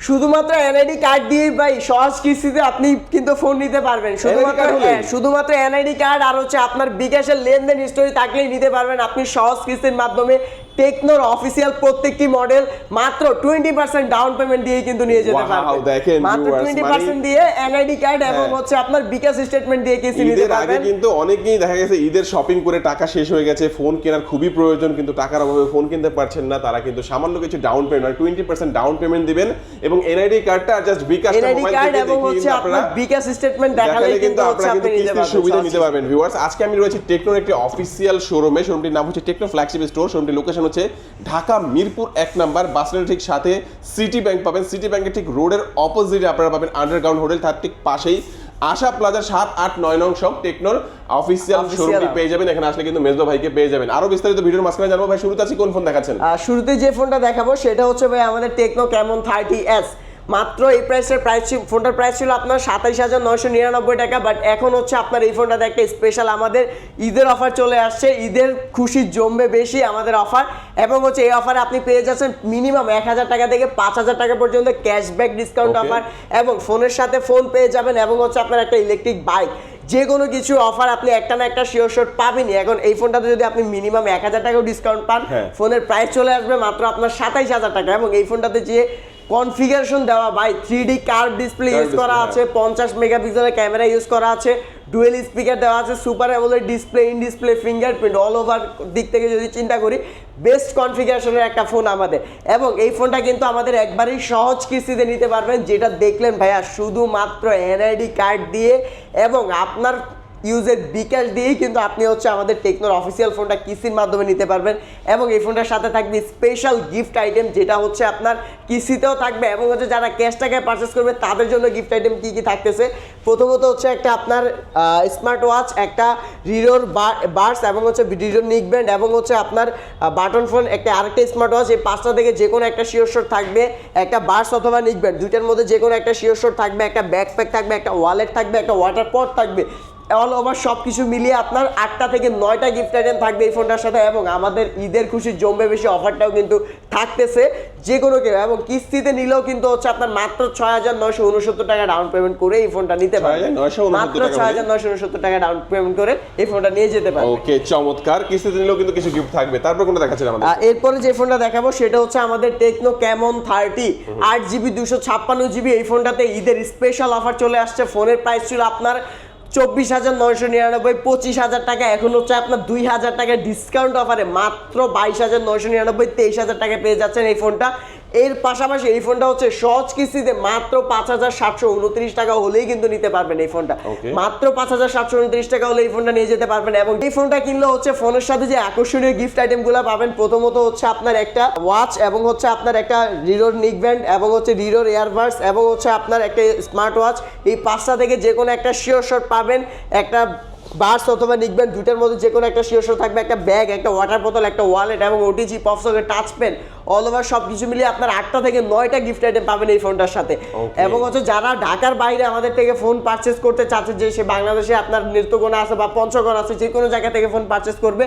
শুধুমাত্র NID card দিয়ে ভাই সহজ কিস্তিতে আপনি কিন্তু ফোন নিতে পারবেন শুধুমাত্র? হ্যাঁ, শুধুমাত্র এনআইডি কার্ড আর হচ্ছে আপনার বিকাশের লেনদেন হিস্টোরি থাকলেই নিতে পারবেন আপনি সহজ কিস্তির মাধ্যমে টেকনোর অফিসিয়াল প্রত্যেকটি মডেল মাত্র টোয়েন্টি পার্সেন্ট ডাউন পেমেন্ট দিয়ে কিন্তু নিয়ে যেতে পারবেন দেখেন মাত্র টোয়েন্টি মানে- পার্সেন্ট দিয়ে এনআইডি কার্ড এবং হ্যাঁ। হচ্ছে আপনার বিকাশ স্টেটমেন্ট দিয়ে কিস্তি নিতে পারবেন। কিন্তু অনেকেই দেখা গেছে ঈদের শপিং করে টাকা শেষ হয়ে গেছে ফোন কেনার খুবই প্রয়োজন কিন্তু টাকার অভাবে ফোন কিনতে পারছেন না তারা কিন্তু সামান্য কিছু down payment twenty percent down payment দিবেন এবং এনআইডি কার্ডটা জাস্ট বিকাশ এনআইডি কার্ড এবং হচ্ছে আপনার বিকাশ স্টেটমেন্ট দেখালে কিন্তু আপনারা আপনি কিন্তু নিতে কিস্তির সুবিধা নিতে পারবেন ভিউয়ার্স আজকে আমি রয়েছি টেকনোর একটি অফিসিয়াল শোরুমে শোরুমটির নাম হচ্ছে টেকনো ফ্ল্যাগশিপ স্টোর শোরুমটির লোকেশন হচ্ছে ঢাকা মিরপুর এক নাম্বার বাস স্ট্যান্ডের ঠিক সাথে সিটি ব্যাংক পাবেন। সিটি ব্যাংকের ঠিক রোডের অপোজিটে আপনারা পাবেন আন্ডারগ্রাউন্ড হোটেল তার ঠিক পাশেই আশা প্লাজা সাত আট নয় নং সব টেকনোর অফিসিয়াল শোরুমটি পেয়ে যাবেন। এখানে আসলে কিন্তু মেজবা ভাইকে পেয়ে যাবেন। আরও বিস্তারিত ভিডিওর মাঝখানে জানব ভাই শুরুতে আছি কোন ফোন দেখাচ্ছেন? শুরুতে যে ফোনটা দেখাবো সেটা হচ্ছে ভাই আমাদের টেকনো ক্যামন থার্টি এস মাত্র এই প্রাইসের প্রাইস ফোনটার প্রাইস ছিল আপনার সাতাইশ হাজার নয়শো নিরানব্বই টাকা বাট এখন হচ্ছে আপনার এই ফোনটাতে একটা স্পেশাল আমাদের ঈদের অফার চলে আসছে। ঈদের খুশি জমবে বেশি আমাদের অফার এবং হচ্ছে এই অফারে আপনি পেয়ে যাচ্ছেন মিনিমাম এক হাজার টাকা থেকে পাঁচ হাজার টাকা পর্যন্ত ক্যাশব্যাক ডিসকাউন্ট অফার এবং ফোনের সাথে ফোন পেয়ে যাবেন এবং হচ্ছে আপনার একটা ইলেকট্রিক বাইক যে কোনো কিছু অফার আপনি একটা না একটা শিওর শর্ট পাবেনই। এখন এই ফোনটাতে যদি আপনি মিনিমাম এক হাজার টাকাও ডিসকাউন্ট পান হ্যাঁ। ফোনের প্রাইস চলে আসবে মাত্র আপনার সাতাইশ হাজার টাকা এবং এই ফোনটাতে যে কনফিগারেশন দেওয়া by three D curve display use করা আছে পঞ্চাশ মেগাপিক্সেলের ক্যামেরা ইউজ করা আছে ডুয়েল স্পিকার দেওয়া আছে super AMOLED display in display fingerprint all over দিক থেকে যদি চিন্তা করি বেস্ট কনফিগারেশনের একটা ফোন আমাদের। এবং এই ফোনটা কিন্তু আমাদের একবারেই সহজ কিস্তিতে নিতে পারবেন যেটা দেখলেন ভাইয়া শুধুমাত্র এনআইডি কার্ড দিয়ে এবং আপনার ইউজের বিকাশ দিয়েই কিন্তু আপনি হচ্ছে আমাদের টেকনোর অফিসিয়াল ফোনটা কিস্তির মাধ্যমে নিতে পারবেন এবং এই ফোনটার সাথে থাকবে স্পেশাল গিফট আইটেম যেটা হচ্ছে আপনার কিস্তিতেও থাকবে এবং হচ্ছে যারা ক্যাশ টাকায় পারচেস করবে তাদের জন্য গিফট আইটেম কী কী থাকতেছে? প্রথমত হচ্ছে একটা আপনার স্মার্ট ওয়াচ একটা রিডোর বার্স এবং হচ্ছে রিডোর নিক ব্যান্ড এবং হচ্ছে আপনার বাটন ফোন একটা আরেকটা স্মার্ট ওয়াচ এই পাঁচটা থেকে যে কোনো একটা শিওর শট থাকবে, একটা বার্স অথবা নিক ব্যান্ড দুইটার মধ্যে যে কোনো একটা শিওর শট থাকবে, একটা ব্যাকপ্যাক থাকবে, একটা ওয়ালেট থাকবে, একটা ওয়াটার পট থাকবে। অল ওভার সব কিছু মিলিয়ে আপনার আটটা থেকে নয়টা গিফট আইটেম থাকবে এই ফোনটার সাথে এবং আমাদের ঈদের খুশি জমবে বেশি অফারটাও কিন্তু থাকতেছে যে কোনো কেউ এবং কিস্তিতে নিলেও কিন্তু হচ্ছে আপনার মাত্র ছয় হাজার নয়শো উনসত্তর টাকা ডাউন পেমেন্ট করে এই ফোনটা নিতে 6,969 মাত্র ছয় হাজার নয়শো উনসত্তর টাকা ডাউন পেমেন্ট করে এই ফোনটা নিয়ে যেতে পারবেন। ওকে চমৎকার। কিস্তিতে নিলেও কিন্তু কিছু গিফট থাকবে। তারপর কোনটা দেখাচ্ছেন আমাদের এরপরে যে ফোনটা দেখাবো সেটা হচ্ছে আমাদের টেকনো ক্যামন থার্টি আট জিবি দুশো ছাপ্পান্ন জিবি এই ফোনটাতে ঈদের স্পেশাল অফার চলে আসছে। ফোনের প্রাইস ছিল আপনার চব্বিশ হাজার নয়শো নিরানব্বই, পঁচিশ হাজার টাকা। এখন হচ্ছে আপনার দুই হাজার টাকা ডিসকাউন্ট অফারে মাত্র বাইশ হাজার নয়শো নিরানব্বই, তেইশ হাজার টাকা পেয়ে যাচ্ছেন এই ফোনটা। এর পাশাপাশি এই ফোনটা হচ্ছে সহজ কিস্তিতে মাত্র পাঁচ হাজার সাতশো উনত্রিশ টাকা হলেই কিন্তু নিতে পারবেন এই ফোনটা। মাত্র পাঁচ হাজার সাতশো উনত্রিশ টাকা হলে এই ফোনটা নিয়ে যেতে পারবেন এবং এই ফোনটা কিনলে হচ্ছে ফোনের সাথে যে আকর্ষণীয় গিফট আইটেম আইটেমগুলো পাবেন প্রথমত হচ্ছে আপনার একটা ওয়াচ এবং হচ্ছে আপনার একটা রিরোর নিক ব্যান্ড এবং হচ্ছে রিরোর এয়ারবাডস এবং হচ্ছে আপনার একটা স্মার্ট ওয়াচ এই পাঁচটা থেকে যে কোনো একটা শিওর শট পাবেন একটা বার্স অথবা নিকবেন দুটার মধ্যে যে কোনো একটা শট থাকবে একটা ব্যাগ একটা ওয়াটার বোতল একটা ওয়ালেট এবং ওটিজি পপসকের টাচ পেন অল ওভার সব কিছু মিলিয়ে আপনার আটটা থেকে নয়টা গিফট আইটেম পাবেন এই ফোনটার সাথে। এবং হচ্ছে যারা ঢাকার বাইরে আমাদের থেকে ফোন পারচেস করতে চাচ্ছে যে সে বাংলাদেশে আপনার নেত্রকোনা আছে বা পঞ্চগণ আছে যে কোনো জায়গা থেকে ফোন পারচেস করবে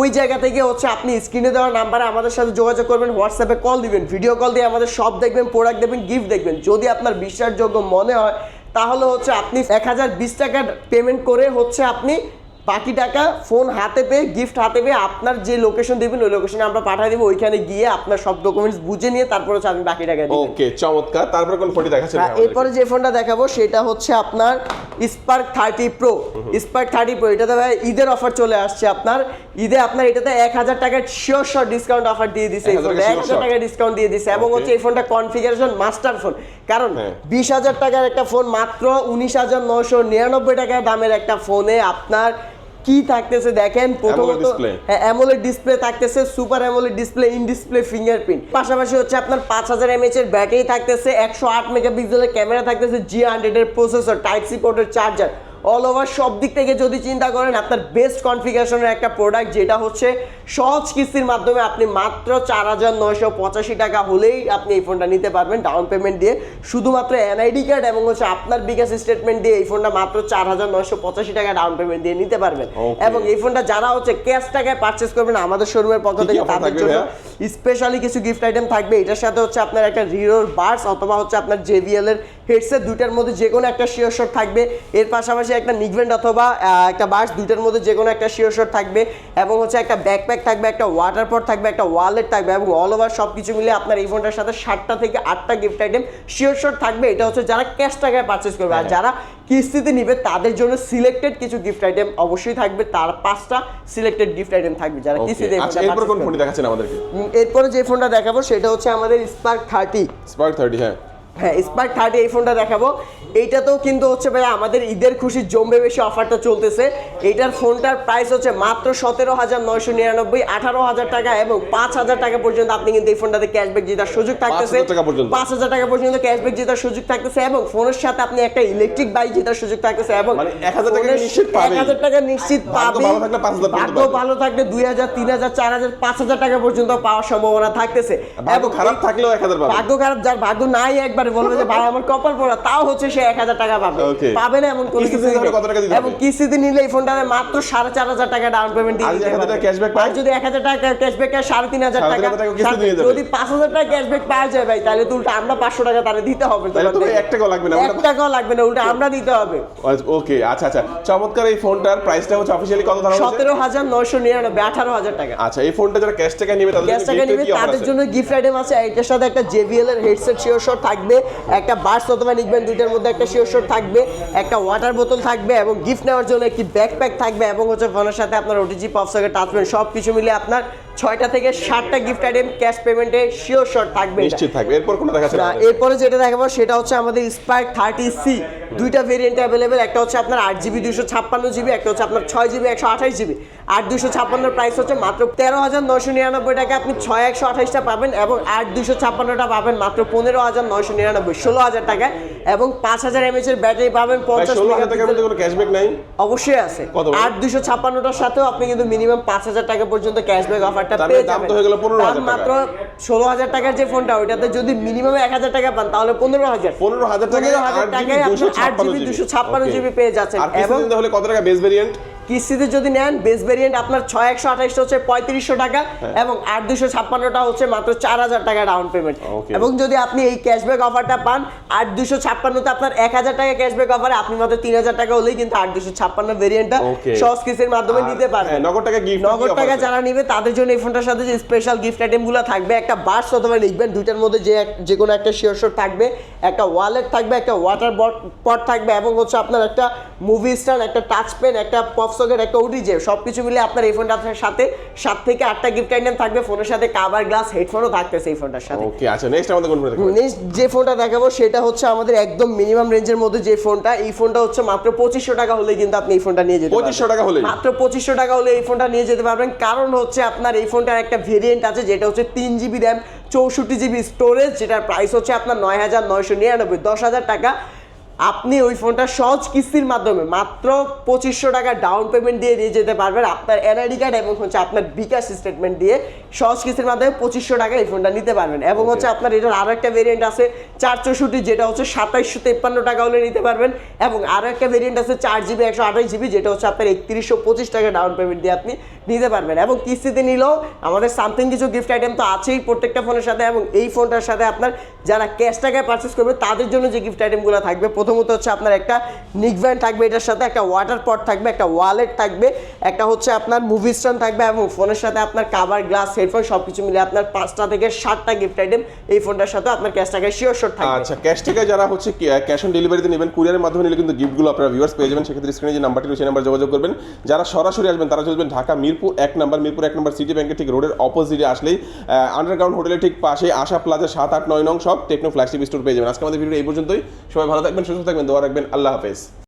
ওই জায়গা থেকে হচ্ছে আপনি স্ক্রিনে দেওয়া নাম্বারে আমাদের সাথে যোগাযোগ করবেন হোয়াটসঅ্যাপে কল দিবেন ভিডিও কল দিয়ে আমাদের সব দেখবেন প্রোডাক্ট দেখবেন গিফট দেখবেন। যদি আপনার বিশ্বাসযোগ্য মনে হয় তাহলে হচ্ছে আপনি এক হাজার বিশ টাকা পেমেন্ট করে হচ্ছে আপনি বাকি টাকা ফোন হাতে পেয়ে গিফট হাতে পেয়ে আপনার যে লোকেশন দিবেন ওই লোকেশনে আমরা পাঠিয়ে দিব। ওইখানে গিয়ে আপনার সব ডকুমেন্টস বুঝে নিয়ে তারপর হচ্ছে আপনি বাকি টাকা দিবেন। ওকে চমৎকার। তারপর কোন ফোনটি দেখাচ্ছেন? হ্যাঁ, এরপরে যে ফোনটা দেখাবো সেটা হচ্ছে আপনার Spark thirty pro Spark thirty pro এটাতে ভাই ঈদের অফার চলে আসছে আপনার। ঈদে আপনার এটাতে এক হাজার টাকার শিওর শর্ট ডিসকাউন্ট অফার দিয়ে দিছে এই 1000 এক হাজার টাকা ডিসকাউন্ট দিয়ে দিছে এবং হচ্ছে এই ফোনটা কনফিগারেশন মাস্টার ফোন কারণ হ্যাঁ। বিশ হাজার টাকার একটা ফোন মাত্র উনিশ হাজার নশো নিরানব্বই টাকা দামের একটা ফোনে আপনার কি থাকতেছে দেখেন প্রথমত অ্যামোলেড ডিসপ্লে থাকতেছে super AMOLED display in display fingerprint পাশাপাশি হচ্ছে আপনার পাঁচ হাজার এমএচ এর ব্যাটারি থাকতেছে একশো আট মেগাপিক্সেলের ক্যামেরা থাকতেছে জি হান্ড্রেড এর প্রসেসর টাইপ সি পোর্টের চার্জার অল ওভার সব দিক থেকে যদি চিন্তা করেন আপনার বেস্ট কনফিগারেশনের একটা প্রোডাক্ট যেটা হচ্ছে সহজ কিস্তির মাধ্যমে আপনি মাত্র চার হাজার নয়শো পঁচাশি টাকা হলেই আপনি এই ফোনটা নিতে পারবেন ডাউন পেমেন্ট দিয়ে। শুধুমাত্র এনআইডি কার্ড এবং হচ্ছে আপনার বিকাশ স্টেটমেন্ট দিয়ে এই ফোনটা মাত্র চার হাজার নয়শো পঁচাশি টাকা ডাউন পেমেন্ট দিয়ে নিতে পারবেন। এবং এই ফোনটা যারা হচ্ছে ক্যাশ টাকায় পারচেস করবেন আমাদের শোরুমের পক্ষ থেকে তাদের জন্য স্পেশালি কিছু গিফট আইটেম থাকবে। এটার সাথে হচ্ছে আপনার একটা রিরোর বার্স অথবা হচ্ছে আপনার জেভিএল এর হেডসেট দুইটার মধ্যে যে কোনো একটা শিওর শট থাকবে। এর পাশাপাশি একটা নিকভেন্ট অথবা একটা বার্স দুইটার মধ্যে যে কোনো একটা শিওর শট থাকবে এবং হচ্ছে একটা ব্যাকপ্যাক থাকবে একটা ওয়াটার পট থাকবে একটা ওয়ালেট থাকবে এবং অল ওভার সব কিছু মিলে আপনার এই ফোনটার সাথে সাতটা থেকে আটটা গিফট আইটেম শিওর শট থাকবে। এটা হচ্ছে যারা ক্যাশ টাকায় পারচেস করবে। আর হ্যাঁ। যারা কিস্তিতে নিবে তাদের জন্য সিলেক্টেড কিছু গিফট আইটেম অবশ্যই থাকবে। তার পাঁচটা সিলেক্টেড গিফট আইটেম থাকবে যারা কিস্তিতে আচ্ছা এরপর কোন দেখাচ্ছেন আমাদেরকে? এরপরে যে ফোনটা দেখাবো সেটা হচ্ছে আমাদের স্পার্ক থার্টি স্পার্ক থার্টি হ্যাঁ। হ্যাঁ স্পার্ক থার্টি এই ফোনটা দেখাবো। এইটাতেও কিন্তু হচ্ছে ভাই আমাদের ঈদের খুশি জমবে বেশি অফারটা চলতেছে। এইটার ফোনটার প্রাইস হচ্ছে মাত্র সতেরো হাজার নয়শো নিরানব্বই আঠারো হাজার টাকা এবং পাঁচ হাজার টাকা পর্যন্ত আপনি কিন্তু এই ফোনটাতে ক্যাশব্যাক জেতার সুযোগ থাকতেছে। 5,000 টাকা পর্যন্ত? পাঁচ হাজার টাকা পর্যন্ত ক্যাশব্যাক জেতার সুযোগ থাকতেছে এবং ফোনের সাথে আপনি একটা ইলেকট্রিক বাইক জেতার সুযোগ থাকতেছে এবং মানে 1000 টাকা নিশ্চিত পাবেই। এক হাজার টাকা নিশ্চিত পাবে ভালো থাকলে 5,000 পর্যন্ত ভাগ্য ভালো থাকলে দুই হাজার তিন হাজার চার হাজার পাঁচ হাজার টাকা পর্যন্ত পাওয়ার সম্ভাবনা থাকতেছে। ভাগ্য এবং খারাপ থাকলেও এক হাজার ভাগ্য খারাপ যার ভাগ্য নাই একবারে বলবে যে ভাই আমার কপাল পড়া তাও হচ্ছে সে এক হাজার টাকা পাবে। পাবে না এমন কোনো কিছু এবং? কিস্তিতে নিলে এই ফোনটাতে মাত্র সাড়ে চার হাজার টাকা ডাউন পেমেন্ট দিয়ে আর যদি দিতে 1000 টাকা পারবে। cashback পায়? আর যদি এক হাজার টাকা ক্যাশব্যাক হাজার সাড়ে তিন হাজার টাকা। যদি পাঁচ হাজার টাকা ক্যাশব্যাক পাওয়া যায় ভাই তাহলে তো উল্টা আমরা পাঁচশো টাকা তাহলে দিতে হবে। এক টাকাও লাগবে না, এক টাকাও লাগবে না উল্টা আমরা দিতে হবে। ওকে আচ্ছা আচ্ছা। চমৎকার এই ফোনটার প্রাইসটা হচ্ছে অফিসিয়ালি কত হচ্ছে? সতেরো হাজার নয়শো নিরানব্বই আঠারো হাজার টাকা। আচ্ছা এই ফোনটা যারা ক্যাশ টাকা নেবে তাদের জন্য টাকা নিবে তাদের জন্য গিফট আইটেম আছে এটার সাথে একটা জেবিএল এর হেডসেট শিওর শট থাকবে। একটা বার্স অথবা লিখবেন দুইটার মধ্যে একটা শিওর থাকবে, একটা ওয়াটার বোতল থাকবে এবং গিফট নেওয়ার জন্য একটি ব্যাকপ্যাক থাকবে এবং হচ্ছে ফোনের সাথে আপনার ওটিজি পপসকে টাচবেন সব কিছু মিলে আপনার ছয়টা থেকে সাতটা গিফট আইটেম ক্যাশ পেমেন্টে শিওর শট থাকবে নিশ্চিত থাকবে। এরপর কোনটা দেখাচ্ছেন না? এরপরে যেটা দেখাবো সেটা হচ্ছে আমাদের স্পার্ক থার্টি সি দুইটা ভেরিয়েন্ট অ্যাভেলেবেল একটা হচ্ছে আপনার আট জিবি দুশো ছাপ্পান্ন জিবি একটা হচ্ছে আপনার ছয় জিবি একশো আঠাশ জিবি আট দুশো ছাপ্পান্নর প্রাইস হচ্ছে মাত্র তেরো হাজার নয়শো নিরানব্বই টাকা। আপনি ছয় একশো আঠাশটা পাবেন এবং আট দুশো ছাপ্পান্নটা পাবেন মাত্র পনেরো হাজার নয়শো নিরানব্বই ষোলো হাজার টাকায়। এবং পাঁচ হাজার এমএচ এর ব্যাটারি পাবেন পঞ্চাশ কোনো ক্যাশব্যাক নাই? অবশ্যই আছে? আট দুশো ছাপ্পান্নটার সাথেও আপনি কিন্তু মিনিমাম পাঁচ হাজার টাকা পর্যন্ত ক্যাশব্যাক অফারটা পেয়ে যাবেন তো হয়ে গেল 15,000 মাত্র ষোলো হাজার টাকার যে ফোনটা ওইটাতে যদি মিনিমাম এক হাজার টাকা পান তাহলে পনেরো হাজার। পনেরো হাজার টাকায় পনেরো হাজার জিবি টাকায় দুশো আপনি আট ছাপ্পান্ন জিবি। দুশো ছাপ্পান্ন জিবি পেয়ে যাচ্ছেন এবং তাহলে কত টাকা বেস ভেরিয়েন্ট কিস্তিতে যদি নেন বেস ভেরিয়েন্ট আপনার ছয় একশো আঠাশটা হচ্ছে পঁয়ত্রিশশো টাকা হ্যাঁ। এবং আট দুশো ছাপ্পান্নটা হচ্ছে মাত্র চার হাজার টাকা ডাউন পেমেন্ট এবং যদি আপনি এই ক্যাশব্যাক অফারটা পান আট দুশো ছাপ্পান্নতে আপনার এক হাজার টাকা ক্যাশব্যাক অফারে আপনি মাত্র তিন হাজার টাকা হলেই কিন্তু আট দুশো ছাপ্পান্ন ভেরিয়েন্টটা. সহজ কিস্তির মাধ্যমে নিতে পারবেন হ্যাঁ, নগদ টাকা gift নগদ টাকা যারা নিবে তাদের জন্য এই ফোনটার সাথে যে স্পেশাল গিফট আইটেমগুলো থাকবে একটা বার্স অথবা লিখবেন দুইটার মধ্যে যে যে কোনো একটা শিওর শট থাকবে একটা ওয়ালেট থাকবে একটা ওয়াটার পট থাকবে এবং হচ্ছে আপনার একটা মুভি স্টার একটা টাচ পেন একটা পপ সকেট একটা ওডিজে সব কিছু মিলে আপনার এই ফোনটার সাথে সাত থেকে আটটা গিফট আইটেম থাকবে ফোনের সাথে কাভার গ্লাস হেডফোনও থাকতেছে এই ফোনটার সাথে ওকে আচ্ছা নেক্সট আমাদের কোন ফোন দেখাবেন নেক্সট যে ফোনটা দেখাবো সেটা হচ্ছে আমাদের একদম মিনিমাম রেঞ্জের মধ্যে যে ফোনটা এই ফোনটা হচ্ছে মাত্র পঁচিশশো টাকা হলে কিন্তু আপনি এই ফোনটা নিয়ে যেতে পারবেন। 2500 টাকা হলেই? মাত্র পঁচিশশো টাকা হলে এই ফোনটা নিয়ে যেতে পারবেন কারণ হচ্ছে আপনার এই ফোনটার একটা ভেরিয়েন্ট আছে যেটা হচ্ছে তিন জিবি র্যাম চৌষট্টি জিবি স্টোরেজ যেটার প্রাইস হচ্ছে আপনার নয় হাজার নয়শো নিরানব্বই দশ হাজার টাকা আপনি ওই ফোনটা সহজ কিস্তির মাধ্যমে মাত্র পঁচিশশো টাকা ডাউন পেমেন্ট দিয়ে নিয়ে যেতে পারবেন। আপনার এনআইডি কার্ড এবং হচ্ছে আপনার বিকাশ স্টেটমেন্ট দিয়ে সহজ কিস্তির মাধ্যমে পঁচিশশো টাকা এই ফোনটা নিতে পারবেন। এবং হচ্ছে আপনার এটার আরও একটা ভেরিয়েন্ট আছে চার চৌষট্টি যেটা হচ্ছে সাতাইশশো তেপ্পান্ন টাকা হলে নিতে পারবেন। এবং আরও একটা ভেরিয়েন্ট আছে চার জিবি একশো আঠাশ জিবি যেটা হচ্ছে আপনার একত্রিশশো পঁচিশ টাকা ডাউন পেমেন্ট দিয়ে আপনি নিতে পারবেন। এবং কিস্তিতে নিলেও আমাদের সামথিং কিছু গিফট আইটেম তো আছেই প্রত্যেকটা ফোনের সাথে এবং এই ফোনটার সাথে আপনার যারা ক্যাশ টাকায় পারচেস করবে, তাদের জন্য যে গিফট আইটেমগুলো থাকবে, প্রথমত হচ্ছে আপনার একটা নিকভ্যান থাকবে, এটার সাথে একটা ওয়াটার পট থাকবে, একটা ওয়ালেট থাকবে, একটা হচ্ছে আপনার মুভি স্ট্যান্ড থাকবে এবং ফোনের সাথে আপনার কাভার গ্লাস হেডফোন সব কিছু মিলে আপনার পাঁচটা থেকে সাতটা গিফট আইটেম এই ফোনটার সাথে আপনার ক্যাশ টাকায় শিওর শট থাকবে। আচ্ছা ক্যাশ টাকা যারা হচ্ছে ক্যাশ অন ডেলিভারিতে নেবেন কুরিয়ারের মাধ্যমে নিলে কিন্তু গিফটগুলো আপনারা ভিউয়ার্স পেয়ে যাবেন। সেক্ষেত্রে স্ক্রিনে যে নাম্বারটি রয়েছে নাম্বার যোগাযোগ করবেন। যারা সরাসরি আসবেন, তারা চলবেন ঢাকা মিরপুর, এক নম্বর মিরপুর, এক নম্বর সিটি ব্যাংকের ঠিক রোডের অপোজিটে আসলেই আন্ডারগ্রাউন্ড হোটেলের ঠিক পাশে আশা প্লাজা সাত, আট, নয়, নং সব টেকনো ফ্ল্যাগশিপ স্টোর পেয়ে যাবেন। আজকে আমাদের ভিডিও এই পর্যন্তই। সবাই ভালো থাকবেন, সুস্থ থাকবেন, দোয়া রাখবেন। আল্লাহ হাফেজ।